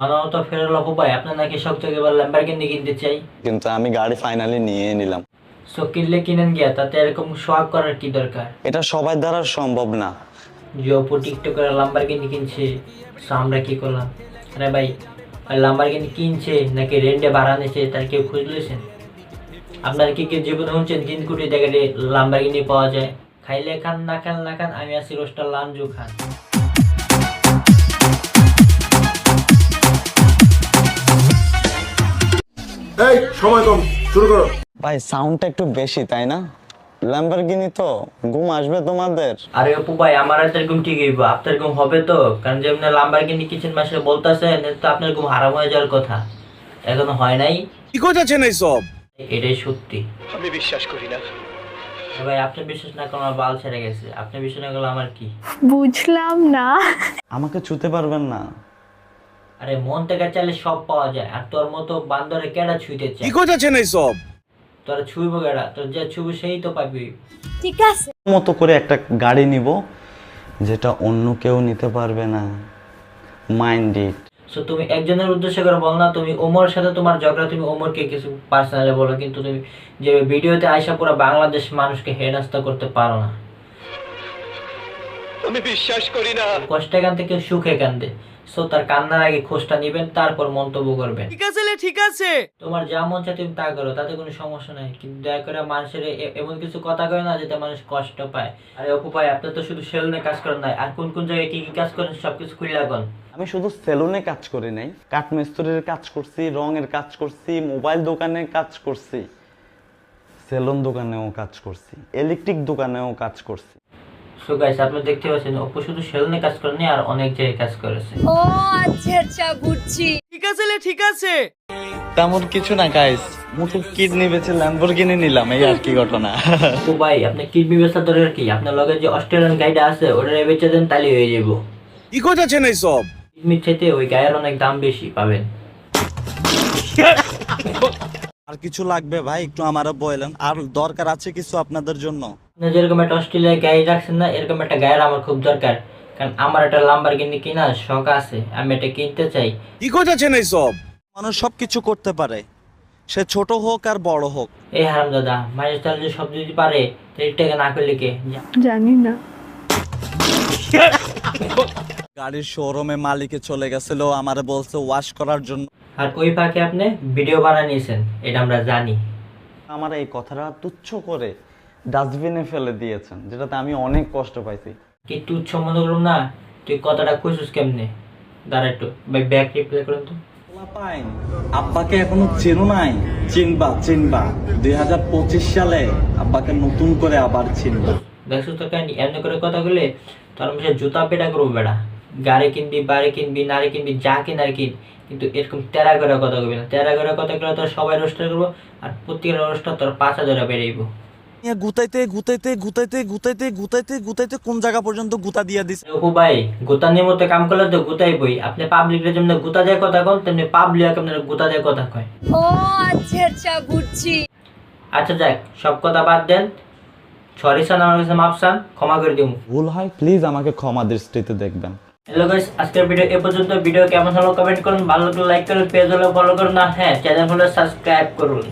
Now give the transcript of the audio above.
মানবত আপনার নাকি শখ এবার ল্যাম্বারগিনি কিনতে চাই। কিন্তু আমি গাড়ি ফাইনালি নিয়ে নিলাম। সো কিনলে কিনেন গিয়া তাতে এরকম সোয়াগ করার কি দরকার? এটা সবার দ্বারা সম্ভব না। কিনছে সো আমরা কি করলাম? আরে ভাই কিনছে নাকি রেন্টে ভাড়া নিছে তার কেউ খোঁজ লইছেন? আপনার কি কেউ জীবনে হচ্ছেন তিন কোটি টাকা দিয়ে লাম্বারগিনি পাওয়া যায়? খাইলে খান না খান না খান আমি আছি রোস্টার লাঞ্জু খান। এই সময় কম শুরু করো। ভাই সাউন্ডটা একটু বেশি তাই না? ল্যাম্বরগিনি তো ঘুম আসবে তোমাদের। আরে অপু ভাই আমার ঘুম ঠিক হইব আপনার ঘুম হবে তো। কারণ যেমন লাম্বারগিনি কিচেন মাসে বলতেছেন তো আপনার ঘুম হারাম হয়ে যাওয়ার কথা। এখনও হয় নাই। কি করতেছেন এইসব? এটাই সত্যি। আমি বিশ্বাস করি না। ভাই আপনি বিশ্বাস না করলে আমার বাল ছেড়ে গেছে। আপনি বিশ্বাস না করলে আমার কি? বুঝলাম না। আমাকে ছুতে পারবেন না। আরে মন থেকে চাইলে সব পাওয়া যায়। আর তোর মতো বান্দরে কেডা ছুঁইতে কি চায় করতেছেন এইসব? তোর ছুঁইব কেডা? তোর যে ছুঁইব সেই তো পাবি। ঠিক আছে। মতো করে একটা গাড়ি নিব যেটা অন্য কেউ নিতে পারবে না। মাইন্ড ইট সো তুমি একজনের উদ্দেশ্য করে বল না তুমি ওমরের সাথে তোমার ঝগড়া তুমি ওমরকে কিছু পার্সোনালি বলো কিন্তু তুমি যে ভিডিওতে আইসা পুরো বাংলাদেশ মানুষকে হেনস্থা করতে পারো না। আমি বিশ্বাস করি না। কষ্টে কান্দে কেউ সুখে কান্দে সো তার কান্নার আগে খোঁজটা নিবেন তারপর মন্তব্য করবেন। ঠিক আছে লে, ঠিক আছে। তোমার যা মন চায় তুমি তা করো তাতে কোনো সমস্যা নাই। কিন্তু দয়া করে মানুষের এমন কিছু কথা কয় না যেটা মানুষ কষ্ট পায়। আরে অপু ভাই আপনি তো শুধু সেলুনে কাজ করেন নাই আর কোন কোন জায়গায় কি কি কাজ করেন সবকিছু খুলে রাখুন আমি শুধু সেলুনে কাজ করি নাই কাঠমিস্ত্রির কাজ করছি রঙের কাজ করছি মোবাইল দোকানে কাজ করছি সেলুন দোকানেও কাজ করছি ইলেকট্রিক দোকানেও কাজ করছি। সো গাইস আপনি দেখতে পাচ্ছেন অপু শুধু সেলুনে কাজ করেনি আর অনেক জায়গায় কাজ করেছে। ও আচ্ছা আচ্ছা বুঝছি। ঠিক আছে লে, ঠিক আছে। তেমন কিছু না গাইস মুঠো কিডনি বেচে ল্যাম্বরগিনি নিলাম এই আর কি ঘটনা। ও ভাই আপনি কিডনি কি? আপনার লগে যে অস্ট্রেলিয়ান গাইড আছে ওটা বেচে দেন তাহলে হয়ে যাব। কি করতেছেন এইসব কিডনির চাইতে ওই গায়ের অনেক দাম বেশি পাবেন। আর কিছু লাগবে ভাই একটু আমারও বলেন। আর দরকার আছে কিছু আপনাদের জন্য? আপনি যেরকম একটা অস্ট্রেলিয়ায় গাড়ি রাখছেন না এরকম একটা গায়ের আমার খুব দরকার। কারণ আমার একটা লাম্বার কিনে কিনা শখ আছে আমি এটা কিনতে চাই। কি করতেছেন এইসব? মানুষ সব কিছু করতে পারে। সে ছোট হোক আর বড় হোক। এই হারাম দাদা মাঝে তাহলে যদি সব যদি পারে তাহলে টাকা না করলে কে? জানি না। গাড়ির শোরুমে মালিকে চলে গেছিল আমারে বলছে ওয়াশ করার জন্য। আর ওই পাকে আপনি? ভিডিও বানিয়ে নিয়েছেন এটা আমরা জানি। আমার এই কথাটা তুচ্ছ করে। ডাস্টবিনে ফেলে দিয়েছেন যেটাতে আমি অনেক কষ্ট পাইছি। কি তুচ্ছ মনে করুন না? তুই কথাটা খুঁজছিস কেমনে? দাঁড়া একটু ভাই ব্যাক রিপ্লাই করুন তো। পাইন। আব্বাকে এখনও চেনো নাই? চিনবা চিনবা। দুই হাজার পঁচিশ সালে আব্বাকে নতুন করে আবার চিনবা। দেখছ তো কেন এমনি করে কথা বলে তোর জুতা পেটা করব বেড়া। গাড়ি কিনবি বাড়ি কিনবি নারী কিনবি যা কিন আর কিন। কিন্তু এরকম তেরা করে কথা কবি না। তেরা করে কথা বলে তোর সবাই রোস্টার করব আর প্রত্যেকের রোস্টার তোর পাঁচ হাজার নিয়ে গুতাইতে গুতাইতে গুতাইতে গুতাইতে গুতাইতে গুতাইতে কোন জায়গা পর্যন্ত গুতা দিয়া দিছে? ও ভাই গুতানির মতো কাম করলে তো গুতাই বই। আপনি পাবলিকের গুতা দেয় কথা কন তেমনি পাবলিক আপনার গুতা দেয় কথা কয়। ও আচ্ছা আচ্ছা বুঝছি। আচ্ছা যাক সব কথা বাদ দেন। সরি সান আমার কাছে মাপসান ক্ষমা করে দিব ভুল হয় প্লিজ আমাকে ক্ষমা দৃষ্টিতে দেখবেন। হ্যালো গাইস আজকের ভিডিও এ পর্যন্ত। ভিডিও কেমন হলো কমেন্ট করুন। ভালো লাগলে লাইক করুন পেজ হলে ফলো করুন। আর হ্যাঁ চ্যানেল হলে সাবস্ক্রাইব করুন।